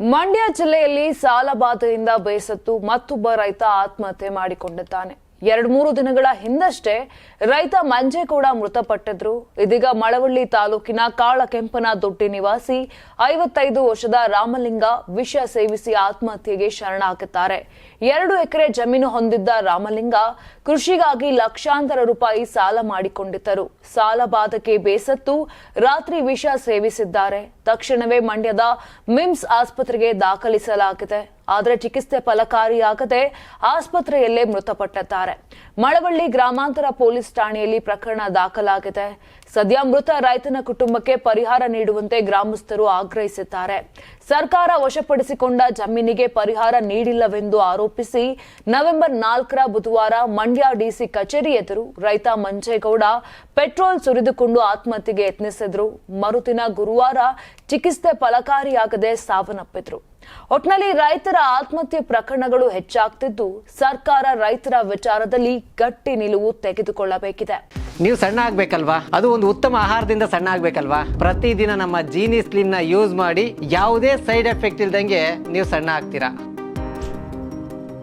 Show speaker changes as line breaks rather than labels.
ಮಂಡ್ಯ ಜಿಲ್ಲೆಯಲ್ಲಿ ಸಾಲಬಾಧೆಯಿಂದ ಬೇಸತ್ತು ಮತ್ತೊಬ್ಬ ರೈತ ಆತ್ಮಹತ್ಯೆ ಮಾಡಿಕೊಂಡಿದ್ದಾನೆ. ಎರಡ್ ಮೂರು ದಿನಗಳ ಹಿಂದಷ್ಟೇ ರೈತ ಮಂಜೇಗೌಡ ಮೃತಪಟ್ಟಿದ್ರು. ಇದೀಗ ಮಳವಳ್ಳಿ ತಾಲೂಕಿನ ಕಾಳಕೆಂಪನ ದೊಡ್ಡಿ ನಿವಾಸಿ ಐವತ್ತೈದು ವರ್ಷದ ರಾಮಲಿಂಗ ವಿಷ ಸೇವಿಸಿ ಆತ್ಮಹತ್ಯೆಗೆ ಶರಣಾಗಿದ್ದಾರೆ ಎರಡು ಎಕರೆ ಜಮೀನು ಹೊಂದಿದ್ದ ರಾಮಲಿಂಗ ಕೃಷಿಗಾಗಿ ಲಕ್ಷಾಂತರ ರೂಪಾಯಿ ಸಾಲ ಮಾಡಿಕೊಂಡಿದ್ದರು. ಸಾಲ ಬಾಧಕ್ಕೆ ಬೇಸತ್ತು ರಾತ್ರಿ ವಿಷ ಸೇವಿಸಿದ್ದಾರೆ. ತಕ್ಷಣವೇ ಮಂಡ್ಯದ ಮಿಮ್ಸ್ ಆಸ್ಪತ್ರೆಗೆ ದಾಖಲಿಸಲಾಗಿದೆ. ಆದರೆ ಚಿಕಿತ್ಸೆ ಫಲಕಾರಿಯಾಗದೆ ಆಸ್ಪತ್ರೆಯಲ್ಲೇ ಮೃತಪಟ್ಟಿದ್ದಾರೆ ಮಳವಳ್ಳಿ ಗ್ರಾಮಾಂತರ ಪೊಲೀಸ್ ಠಾಣೆಯಲ್ಲಿ ಪ್ರಕರಣ ದಾಖಲಾಗಿದೆ. ಸದ್ಯ ಮೃತ ರೈತನ ಕುಟುಂಬಕ್ಕೆ ಪರಿಹಾರ ನೀಡುವಂತೆ ಗ್ರಾಮಸ್ಥರು ಆಗ್ರಹಿಸಿದ್ದಾರೆ. ಸರ್ಕಾರ ವಶಪಡಿಸಿಕೊಂಡ ಜಮೀನಿಗೆ ಪರಿಹಾರ ನೀಡಿಲ್ಲವೆಂದು ಆರೋಪಿಸಿ ನವೆಂಬರ್ ನಾಲ್ಕರ ಬುಧವಾರ ಮಂಡ್ಯ ಡಿಸಿ ಕಚೇರಿ ಎದುರು ರೈತ ಮಂಜೇಗೌಡ ಪೆಟ್ರೋಲ್ ಸುರಿದುಕೊಂಡು ಆತ್ಮಹತ್ಯೆಗೆ ಯತ್ನಿಸಿದ್ರು. ಮರುದಿನ ಗುರುವಾರ ಚಿಕಿತ್ಸೆ ಫಲಕಾರಿಯಾಗದೆ ಸಾವನ್ನಪ್ಪಿದ್ರು. ಒಟ್ನಲ್ಲಿ ರೈತರ ಆತ್ಮಹತ್ಯೆ ಪ್ರಕರಣಗಳು ಹೆಚ್ಚಾಗ್ತಿದ್ದು ಸರ್ಕಾರ ರೈತರ ವಿಚಾರದಲ್ಲಿ ಗಟ್ಟಿ ನಿಲುವು ತೆಗೆದುಕೊಳ್ಳಬೇಕಿದೆ.
ನೀವು ಸಣ್ಣ ಆಗ್ಬೇಕಲ್ವಾ? ಅದು ಒಂದು ಉತ್ತಮ ಆಹಾರದಿಂದ ಸಣ್ಣ ಆಗ್ಬೇಕಲ್ವಾ? ಪ್ರತಿದಿನ ನಮ್ಮ ಜೀನಿ ಸ್ಲಿಮ್ನ ಯೂಸ್ ಮಾಡಿ ಯಾವುದೇ ಸೈಡ್ ಎಫೆಕ್ಟ್ ಇಲ್ದಂಗೆ ನೀವು ಸಣ್ಣ ಆಗ್ತೀರಾ?